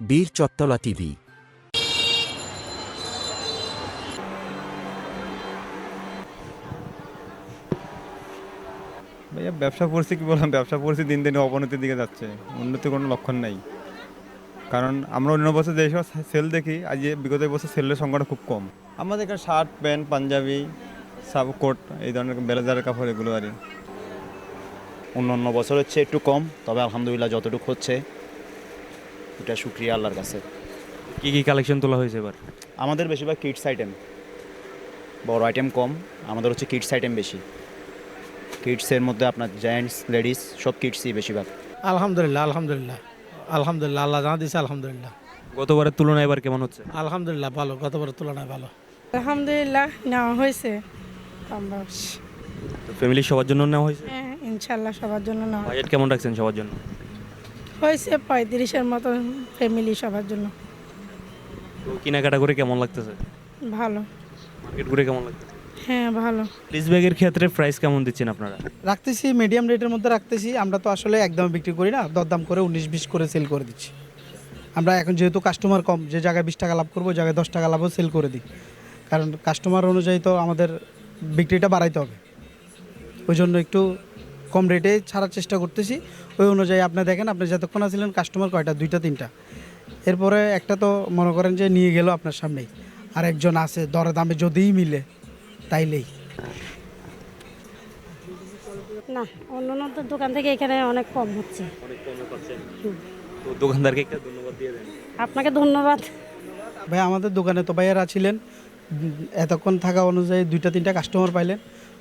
বীর চত্তলা টিভি। ভাইয়া ব্যবসা পরিস্থিতি কি বললাম? ব্যবসা পরিস্থিতি দিন দিন অবনতির দিকে যাচ্ছে। উন্নতির কোনো লক্ষণ নাই। কারণ আমরা অন্য বছর যে সব সেল দেখি আজ বিগত বছর সেলের সংখ্যাটা খুব কম। আমাদের এখানে shirt pant Punjabi sub coat এই ধরনের ব্লেজারের কাপড় এগুলো আর কি। অন্য অন্য বছর হচ্ছে একটু কম তবে আলহামদুলিল্লাহ যতটুকু হচ্ছে এটা শুক্রিয়া আল্লাহর কাছে। কি কি কালেকশন তোলা হয়েছে এবার? আমাদের বেশিরভাগ কিডস আইটেম বড় আইটেম কম আমাদের হচ্ছে কিডস আইটেম বেশি। কিডসের মধ্যে আপনার জেন্টস লেডিস সব কিডসই বেশিরভাগ। আলহামদুলিল্লাহ আলহামদুলিল্লাহ। আলহামদুলিল্লাহ আল্লাহ জানা দিয়েছে আলহামদুলিল্লাহ। গতবারের তুলনায় এবার কেমন হচ্ছে? আলহামদুলিল্লাহ ভালো। গতবারের তুলনায় ভালো। আলহামদুলিল্লাহ নেওয়া হয়েছে। ফ্যামিলির সবার জন্য নেওয়া হয়েছে? হ্যাঁ ইনশাল্লাহ সবার জন্য নেওয়া বাজেট কেমন রাখছেন সবার জন্য? হয়েছে পঁয়ত্রিশের মতো ফ্যামিলি সবার জন্য। তো কেনাকাটা করে কেমন লাগতেছে? ভালো। মার্কেট ঘুরে কেমন লাগতেছে? হ্যাঁ ভালো। প্লিজ ব্যাগের ক্ষেত্রে প্রাইস কেমন দিচ্ছেন আপনারা? রাখতেছি মিডিয়াম রেটের মধ্যে রাখতেছি। আমরা তো আসলে একদম বিক্রি করি না দরদাম করে উনিশ বিশ করে সেল করে দিচ্ছি। আমরা এখন যেহেতু কাস্টমার কম যে জায়গায় বিশ টাকা লাভ করব জায়গায় দশ টাকা লাভও সেল করে দিই। কারণ কাস্টমার অনুযায়ী তো আমাদের বিক্রিটা বাড়াইতে হবে। ওই জন্য একটু কম রেটে ছাড়ার চেষ্টা করতেছি। ওই অনুযায়ী আপনি দেখেন আপনি যতক্ষণ আছিলেন কাস্টমার কয়টা? দুইটা তিনটা। এরপরে একটা তো মনে করেন যে নিয়ে গেল আপনার সামনেই। আর একজন আছে দরে দামে যদিই মিলে তাইলেই। না অন্য অন্য দোকান থেকে এখানে অনেক কম হচ্ছে। তো দোকানদারকে একটা ধন্যবাদ দিয়ে দেন। আপনাকে ধন্যবাদ। ভাই আমাদের দোকানে তো ভাইয়ারা ছিলেন। এতক্ষণ থাকা অনুযায়ী দুইটা তিনটা কাস্টমার পাইলেন।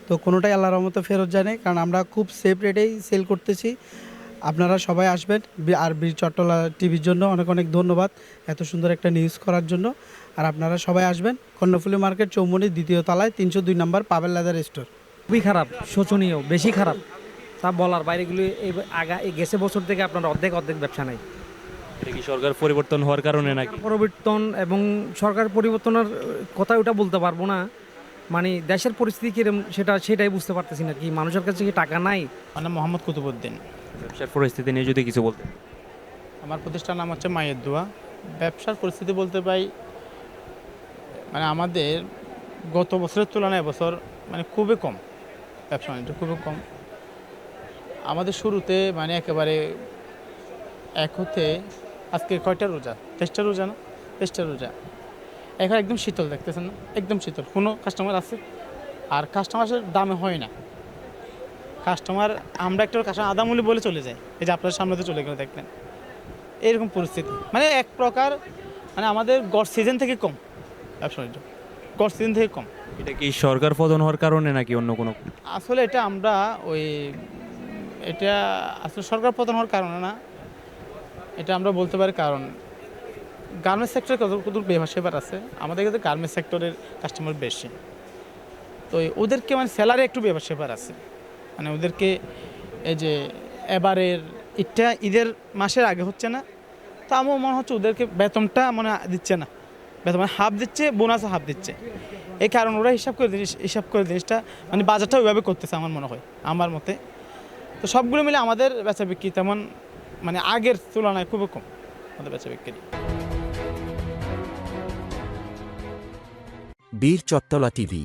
তো কোনোটাই আল্লাহর রহমতে ফেরত যায় নাই কারণ আমরা খুব সেফ রেটেই সেল করতেছি। আপনারা সবাই আসবেন আর বীর চট্টলা টিভির জন্য। অনেক অনেক ধন্যবাদ এত সুন্দর একটা নিউজ করার জন্য। আর আপনারা সবাই আসবেন কর্ণফুলি মার্কেট চৌমনি দ্বিতীয় তলায় তিনশো দুই নম্বর পাবেল লাদার স্টোর খুবই খারাপ শোচনীয় বেশি খারাপ। তা বলার বাইরেগুলি এই আগা এই গেছে বছর থেকে আপনার অর্ধেক অর্ধেক ব্যবসা নাই। কি সরকার পরিবর্তন হওয়ার কারণে নাকি? পরিবর্তন এবং সরকার পরিবর্তনের কথা ওটা বলতে পারব না। মানে দেশের পরিস্থিতি কিরম সেটা সেটাই বুঝতে পারতেছি না কি। মানুষের কাছে কি টাকা নাই? মানে মোহাম্মদ কুতুবুদ্দিন ব্যবসার পরিস্থিতি নিয়ে যদি কিছু বলতে আমার প্রতিষ্ঠান নাম হচ্ছে মায়ের দোয়া। ব্যবসার পরিস্থিতি বলতে পাই মানে আমাদের গত বছরের তুলনায় এবছর মানে খুবই কম ব্যবসা বাণিজ্য খুবই কম। আমাদের শুরুতে মানে একেবারে এক হতে আজকে কয়টা রোজা? তেইশটা রোজা না? তেইশটা রোজা। এখন একদম শীতল দেখতেছেন না? একদম শীতল। কোনো কাস্টমার আছে? আর কাস্টমারের দামে হয় না। কাস্টমার আমরা একটা কাস্টমার আদামূল্য বলে চলে যায় এই যে আপনার সামনে তো চলে গেলে দেখলেন। এরকম পরিস্থিতি। মানে এক প্রকার মানে আমাদের গড় সিজন থেকে কম। ব্যবসা বাণিজ্য। গড় সিজন থেকে কম। এটা কি সরকার পতন হওয়ার কারণে নাকি অন্য কোনো? আসলে এটা আমরা ওই এটা আসলে সরকার পতন হওয়ার কারণে না। এটা আমরা বলতে পারি কারণ গার্মেন্টস সেক্টরে কত কত ব্যবসা সেবার আছে? আমাদের কাছে গার্মেন্টস সেক্টরের কাস্টমার বেশি। তো ওদেরকে মানে স্যালারি একটু ব্যবসা সেবার আছে। মানে ওদেরকে এই যে এবারের ঈদটা ঈদের মাসের আগে হচ্ছে না। তো আমার মনে হচ্ছে ওদেরকে বেতনটা মানে দিচ্ছে না। বেতন মানে হাফ দিচ্ছে বোনাস হাফ দিচ্ছে। এই কারণ ওরা হিসাব করে জিনিস- হিসাব করে জিনিসটা মানে বাজারটা ওইভাবে করতেছে আমার মনে হয়, আমার মতে। তো সবগুলো মিলে আমাদের বেচা বিক্রি তেমন মানে আগের তুলনায় খুবই কম আমাদের বেচা বিক্রি। বীর চত্তলা টিভি